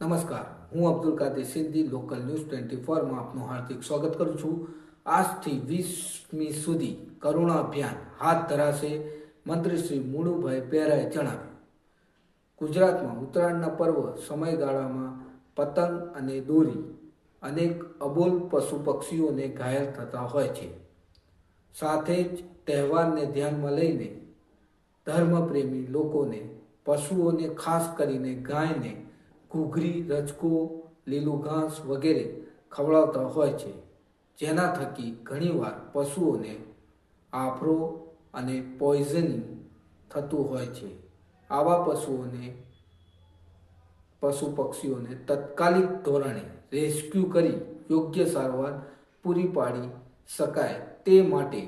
નમસ્કાર. હું અબ્દુલ કાદી સિદ્ધિ લોકલ ન્યૂઝ ટ્વેન્ટી ફોરમાં આપનું હાર્દિક સ્વાગત કરું છું. આજથી વીસમી સુધી કરુણા અભિયાન હાથ ધરાશે મંત્રી શ્રી મુળુભાઈ પેરાએ જણાવ્યું. ગુજરાતમાં ઉત્તરાયણના પર્વ સમયગાળામાં પતંગ અને દોરી અનેક અબોલ પશુ પક્ષીઓને ઘાયલ થતા હોય છે. સાથે જ તહેવારને ધ્યાનમાં લઈને ધર્મપ્રેમી લોકોને, પશુઓને ખાસ કરીને ગાયને ઘૂઘરી, રજકો, લીલું ઘાસ વગેરે ખવડાવતા હોય છે, જેના થકી ઘણીવાર પશુઓને આફરો અને પોઈઝનિંગ થતું હોય છે. આવા પશુઓને પશુ પક્ષીઓને તત્કાલિક ધોરણે રેસ્ક્યુ કરી યોગ્ય સારવાર પૂરી પાડી શકાય તે માટે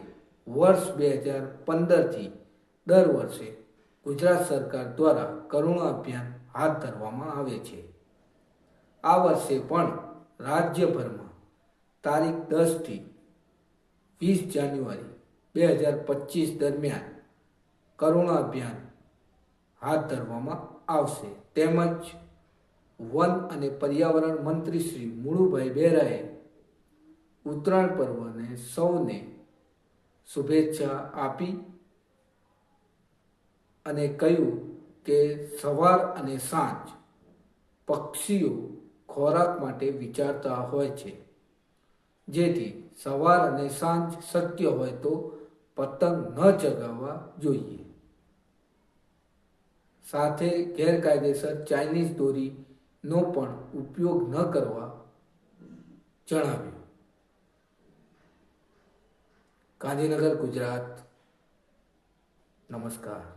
વર્ષ બે હજાર પંદરથી દર વર્ષે ગુજરાત સરકાર દ્વારા કરુણા અભિયાન હાથ ધરવામાં આવે છે. આ વર્ષે પણ રાજ્યભરમાં તારીખ દસથી વીસ જાન્યુઆરી બે હજાર પચીસ દરમિયાન કરુણા અભિયાન હાથ ધરવામાં આવશે. તેમજ વન અને પર્યાવરણ મંત્રી શ્રી મુળુભાઈ બેરાએ ઉત્તરાયણ પર્વને સૌને શુભેચ્છા આપી અને કહ્યું કે સવાર અને સાંજ પક્ષીઓ ખોરાક માટે વિચારતા હોય છે. જેથી સવાર અને સાંજ શક્ય હોય તો પતંગ ન ચગાવવા જોઈએ. સાથે ગેરકાયદેસર ચાઇનીઝ દોરીનો પણ ઉપયોગ ન કરવા જણાવ્યું. ગાંધીનગર, ગુજરાત. નમસ્કાર.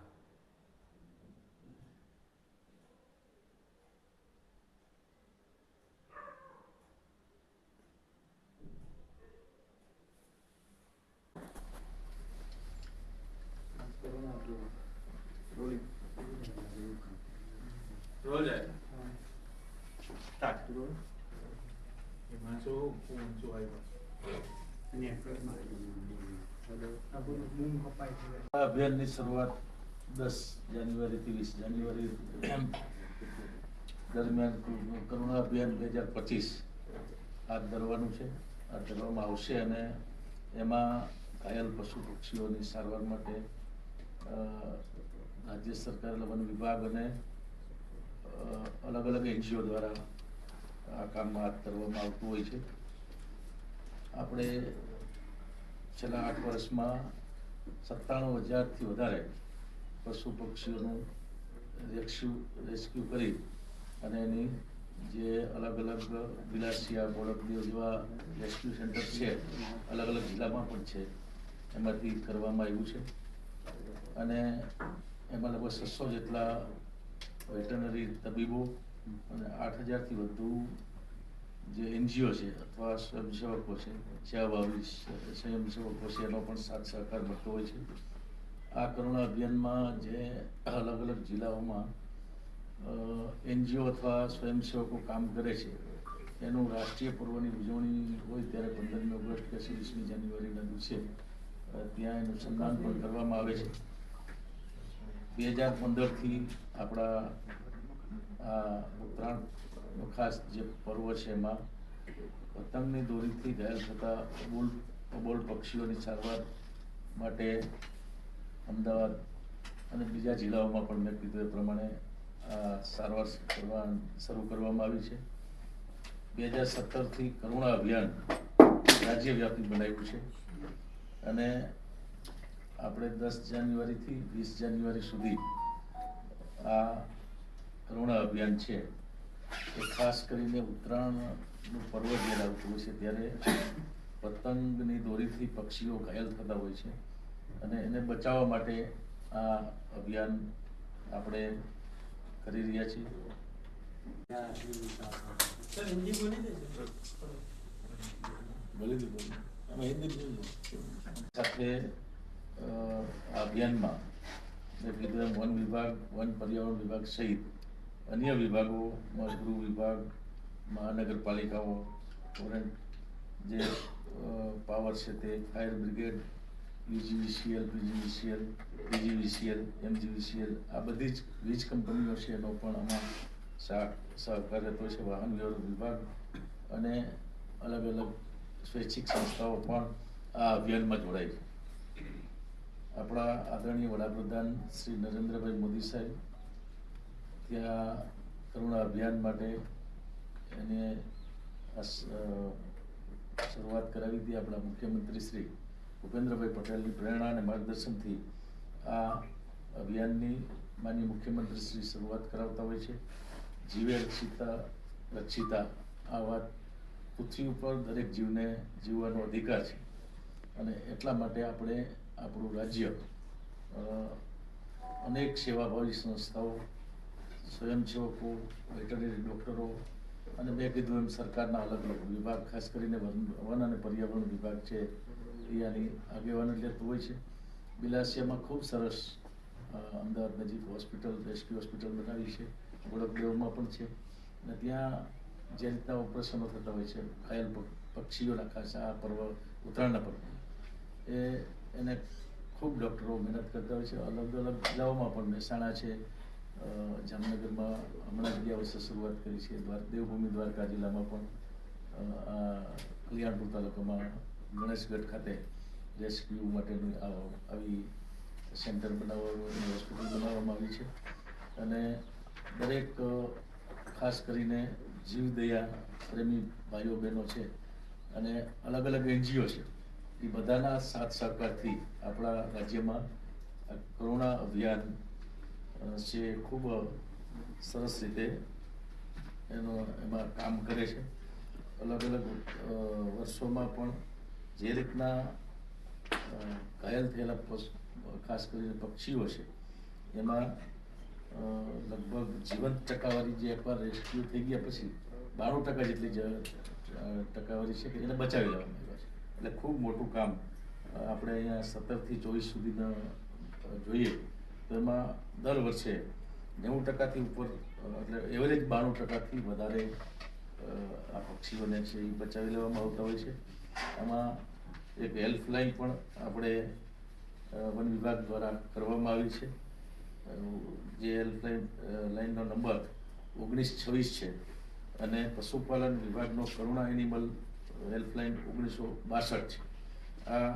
સ્ટાર્ટ એમાં શું ફોન શું આવ્યો આ અભિયાનની શરૂઆત દસ જાન્યુઆરીથી વીસ જાન્યુઆરી દરમિયાન કરુણા અભિયાન બે હજાર પચીસ હાથ ધરવાનું છે હાથ ધરવામાં આવશે અને એમાં ઘાયલ પશુ પક્ષીઓની સારવાર માટે રાજ્ય સરકાર વન વિભાગ અને અલગ અલગ એનજીઓ દ્વારા આ કામ હાથ ધરવામાં આવતું હોય છે. આપણે છેલ્લા આઠ વર્ષમાં સત્તાણું હજારથી વધારે પશુ પક્ષીઓનું રેસ્ક્યુ રેસ્ક્યુ કરી અને એની જે અલગ અલગ વિલાસિયા બોળકડીઓ જેવા રેસ્ક્યુ સેન્ટર છે અલગ અલગ જિલ્લામાં પણ છે. એમાંથી કરવામાં આવ્યું છે. અને એમાં લગભગ છસો જેટલા વેટરનરી તબીબો અને આઠ હજારથી વધુ જે એનજીઓ છે અથવા સ્વયંસેવકો છે સેવાભાવી સ્વયંસેવકો છે, એનો પણ સાથ સહકાર મળતો હોય છે. આ કરુણા અભિયાનમાં જે અલગ અલગ જિલ્લાઓમાં એનજીઓ અથવા સ્વયંસેવકો કામ કરે છે, એનું રાષ્ટ્રીય પર્વની ઉજવણી હોય ત્યારે પંદરમી ઓગસ્ટ કે છવ્વીસમી જાન્યુઆરીના દિવસે ત્યાં એનું સન્માન પણ કરવામાં આવે છે. બે હજાર પંદરથી આપણા, આ ઉત્તરાયણનો ખાસ જે પર્વ છે એમાં, પતંગની દોરીથી ઘાયલ થતા અબોલ અબોલ પક્ષીઓની સારવાર માટે અમદાવાદ અને બીજા જિલ્લાઓમાં પણ મેં કીધું એ પ્રમાણે આ સારવાર કરવા, શરૂ કરવામાં આવી છે. બે હજાર સત્તરથી કરુણા અભિયાન રાજ્યવ્યાપી બનાવ્યું છે. અને આપણે દસ જાન્યુઆરીથી વીસ જાન્યુઆરી સુધી આ કરુણા અભિયાન છે. એ ખાસ કરીને ઉત્તરાયણનું પર્વ જ્યારે આવતું હોય છે ત્યારે પતંગની દોરીથી પક્ષીઓ ઘાયલ થતા હોય છે અને એને બચાવવા માટે આ અભિયાન આપણે કરી રહ્યા છીએ. સાથે આ અભિયાનમાં. મેં વન વિભાગ, વન પર્યાવરણ વિભાગ સહિત અન્ય વિભાગોમાં ગૃહ વિભાગ, મહાનગરપાલિકાઓ ફોરેન જે પાવર છે તે, fire brigade UGVCL PGVCL PGVCL, MGVCL, આ બધી જ વીજ કંપનીઓ છે એનો પણ આમાં સહ સહકાર રહેતો છે વાહન વ્યવહાર વિભાગ અને અલગ અલગ સ્વૈચ્છિક સંસ્થાઓ પણ આ અભિયાનમાં જોડાય છે. આપણા આદરણીય વડાપ્રધાન શ્રી નરેન્દ્રભાઈ મોદી સાહેબ ત્યાં કરુણા અભિયાન માટે એને શરૂઆત કરાવી હતી આપણા મુખ્યમંત્રી શ્રી ભૂપેન્દ્રભાઈ પટેલની પ્રેરણા અને માર્ગદર્શનથી આ અભિયાનની માન્ય મુખ્યમંત્રી શ્રી શરૂઆત કરાવતા હોય છે. જીવે રક્ષિતા રક્ષિતા, આ વાત પૃથ્વી ઉપર દરેક જીવને જીવવાનો અધિકાર છે. અને એટલા માટે આપણે આપણું રાજ્ય અનેક સેવાભાવી સંસ્થાઓ, સ્વયંસેવકો, વેટરનરી ડૉક્ટરો અને મેં કીધું એમ સરકારના અલગ અલગ વિભાગ, ખાસ કરીને વન અને પર્યાવરણ વિભાગ છે એ આની આગેવાની લેતું હોય છે. બિલાસિયામાં ખૂબ સરસ અમદાવાદ નજીક હોસ્પિટલ, રેસ્ક્યુ હોસ્પિટલ બનાવી છે ગોળકદેવમાં પણ છે. અને ત્યાં જે રીતના ઓપરેશનો થતા હોય છે, ઘાયલ પક્ષીઓના ખાસ આ પર્વ, ઉત્તરાયણના પર્વ એ એને ખૂબ ડૉક્ટરો મહેનત કરતા હોય છે. અલગ અલગ જિલ્લાઓમાં પણ મહેસાણા છે જામનગરમાં હમણાં જ ગયા વર્ષે શરૂઆત કરી છે. દ્વાર, દેવભૂમિ દ્વારકા જિલ્લામાં પણ કલ્યાણપુર તાલુકામાં ગણેશગઢ ખાતે રેસ્ક્યુ માટેનું આવી સેન્ટર બનાવવાનું હોસ્પિટલ બનાવવામાં આવી છે. અને દરેક ખાસ કરીને જીવદયા પ્રેમી ભાઈઓ બહેનો છે અને અલગ અલગ એનજીઓ છે. એ બધાના સાથ સહકારથી આપણા રાજ્યમાં કરુણા અભિયાન છે ખૂબ સરસ રીતે એનો એમાં કામ કરે છે. અલગ અલગ વર્ષોમાં પણ જે રીતના ઘાયલ થયેલા ખાસ કરીને પક્ષીઓ છે, એમાં લગભગ જીવંત ટકાવારી જે એકવાર રેસ્ક્યુ થઈ ગયા પછી બાણું ટકા જેટલી ટકાવારી છે કે એને બચાવી લેવામાં એટલે ખૂબ મોટું કામ આપણે અહીંયા સત્તરથી ચોવીસ સુધીના જોઈએ તો એમાં દર વર્ષે નેવું ટકાથી ઉપર એટલે એવરેજ બાણું ટકાથી વધારે આ પક્ષીઓને છે એ બચાવી લેવામાં આવતા હોય છે. એમાં એક હેલ્પલાઇન પણ આપણે વન વિભાગ દ્વારા કરવામાં આવી છે. જે હેલ્પલાઇન લાઇનનો નંબર ઓગણીસ છવ્વીસ છે અને પશુપાલન વિભાગનો કરુણા એનિમલ હેલ્પલાઇન ઓગણીસો બાસઠ છે. આ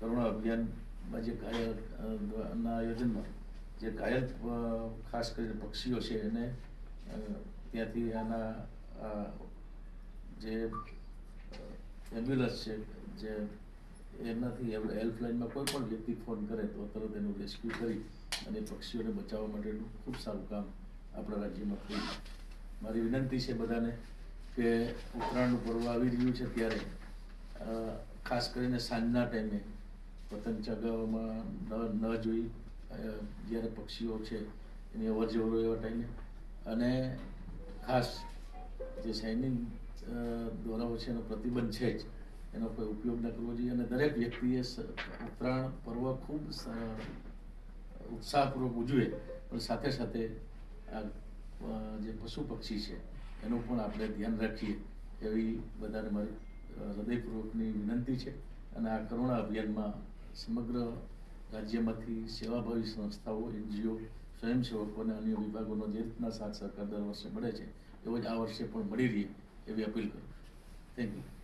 કરુણા અભિયાનમાં જે અ, ના આયોજનમાં જે ઘાયલ ખાસ કરીને પક્ષીઓ છે એને ત્યાંથી આના જે એમ્બ્યુલન્સ છે જે એમનાથી હેલ્પલાઇનમાં કોઈ પણ વ્યક્તિ ફોન કરે તો તરત એનું રેસ્ક્યુ કરી અને પક્ષીઓને બચાવવા માટેનું ખૂબ સારું કામ આપણા રાજ્યમાં થયું મારી વિનંતી છે બધાને કે ઉત્તરાયણનું પર્વ આવી રહ્યું છે ત્યારે ખાસ કરીને સાંજના ટાઈમે પતંગ ચગાવવામાં ન ન જોઈ જ્યારે પક્ષીઓ છે એની અવર જવર એવા ટાઈમે. અને ખાસ જે સૈનિક દોરાઓ છે એનો પ્રતિબંધ છે જ, એનો કોઈ ઉપયોગ ન કરવો જોઈએ. અને દરેક વ્યક્તિએ ઉત્તરાયણ પર્વ ખૂબ ઉત્સાહપૂર્વક ઉજવે, પણ સાથે સાથે આ જે પશુ પક્ષી છે એનું પણ આપણે ધ્યાન રાખીએ એવી બધાને મારી હૃદયપૂર્વકની વિનંતી છે અને આ કરુણા અભિયાનમાં સમગ્ર રાજ્યમાંથી સેવાભાવી સંસ્થાઓ, એનજીઓ સ્વયંસેવકો અને અન્ય વિભાગોનો જે રીતના સાથ સહકાર દર વર્ષે મળે છે, એવો જ આ વર્ષે પણ મળી રહે એવી અપીલ કરું થેન્ક યુ